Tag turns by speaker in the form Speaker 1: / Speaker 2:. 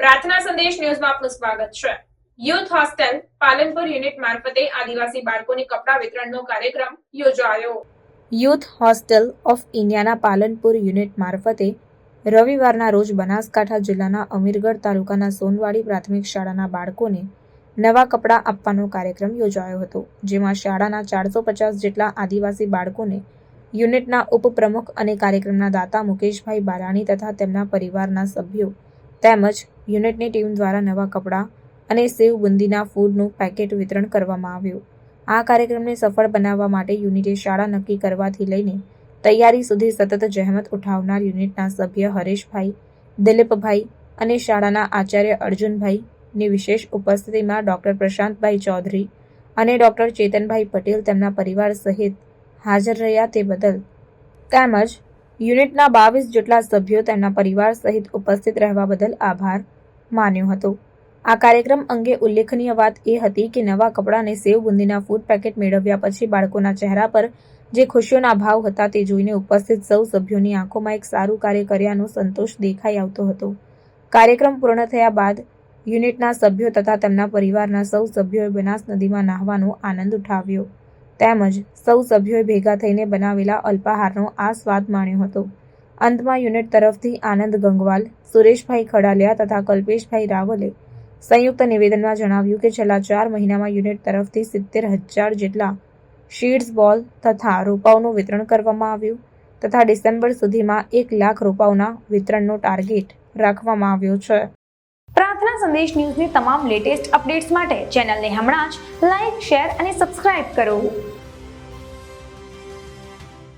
Speaker 1: પ્રાર્થના સંદેશ ન્યૂઝમાં આપનું સ્વાગત છે. યુથ હોસ્ટેલ પાલનપુર યુનિટ મારફતે આદિવાસી બાળકોને કપડા વિતરણનો કાર્યક્રમ યોજાયો. યુથ હોસ્ટેલ ઓફ ઇન્ડિયાના પાલનપુર યુનિટ મારફતે રવિવારના રોજ બનાસકાંઠા જિલ્લાના અમીરગઢ તાલુકાના સોનવાડી પ્રાથમિક શાળાના બાળકોને નવા કપડાં આપવાનો કાર્યક્રમ યોજાયો હતો, જેમાં શાળાના ચારસો પચાસ જેટલા આદિવાસી બાળકોને યુનિટના ઉપપ્રમુખ અને કાર્યક્રમના દાતા મુકેશભાઈ બારાણી તથા તેમના પરિવારના સભ્યો તેમજ યુનિટની ટીમ દ્વારા નવા કપડાં અને સેવ બુંદીના ફૂડનું પેકેટ વિતરણ કરવામાં આવ્યું. આ કાર્યક્રમને સફળ બનાવવા માટે યુનિટે શાળા નક્કી કરવાથી લઈને તૈયારી સુધી સતત જહેમત ઉઠાવનાર યુનિટના સભ્ય હરેશભાઈ, દિલીપભાઈ અને શાળાના આચાર્ય અર્જુનભાઈની વિશેષ ઉપસ્થિતિમાં ડોક્ટર પ્રશાંતભાઈ ચૌધરી અને ડોક્ટર ચેતનભાઈ પટેલ તેમના પરિવાર સહિત હાજર રહ્યા તે બદલ તેમજ યુનિટના બાવીસ જેટલા સભ્યો તેમના પરિવાર સહિત ઉપસ્થિત રહેવા બદલ આભાર. માન્યો હતો. આ કાર્યક્રમ અંગે ઉલ્લેખનીય વાત એ હતી કે નવા કપડાને સેવ બુંદીના ફૂડ પેકેટ મેળવ્યા પછી બાળકોના ચહેરા પર જે ખુશીઓના ભાવ હતા તે જોઈને ઉપસ્થિત સૌ સભ્યોની આંખોમાં એક સારું કાર્ય કર્યાનો સંતોષ દેખાઈ આવતો હતો. કાર્યક્રમ પૂર્ણ થયા બાદ યુનિટના સભ્યો તથા તેમના પરિવારના સૌ સભ્યોએ બનાસ નદીમાં નાહવાનો આનંદ ઉઠાવ્યો. તેમજ સૌ સભ્યોએ ભેગા થઈને બનાવેલા અલ્પાહારનો આ સ્વાદ માણ્યો હતો. અંતમાં યુનિટ તરફથી આનંદ ગંગવાલ, સુરેશભાઈ ખડાલિયા તથા કલ્પેશભાઈ રાવલે સંયુક્ત નિવેદનમાં જણાવ્યું કે છેલ્લા ચાર મહિનામાં યુનિટ તરફથી સિત્તેર હજાર જેટલા શીડ્સ, બોલ તથા રોપાઓનું વિતરણ કરવામાં આવ્યું તથા ડિસેમ્બર સુધીમાં એક લાખ રોપાઓના વિતરણનો ટાર્ગેટ રાખવામાં આવ્યો છે.
Speaker 2: પ્રાર્થના સંદેશ ન્યૂઝની તમામ લેટેસ્ટ અપડેટ્સ માટે ચેનલને હમણાં જ લાઇક શેર અને સબસ્ક્રાઇબ કરો.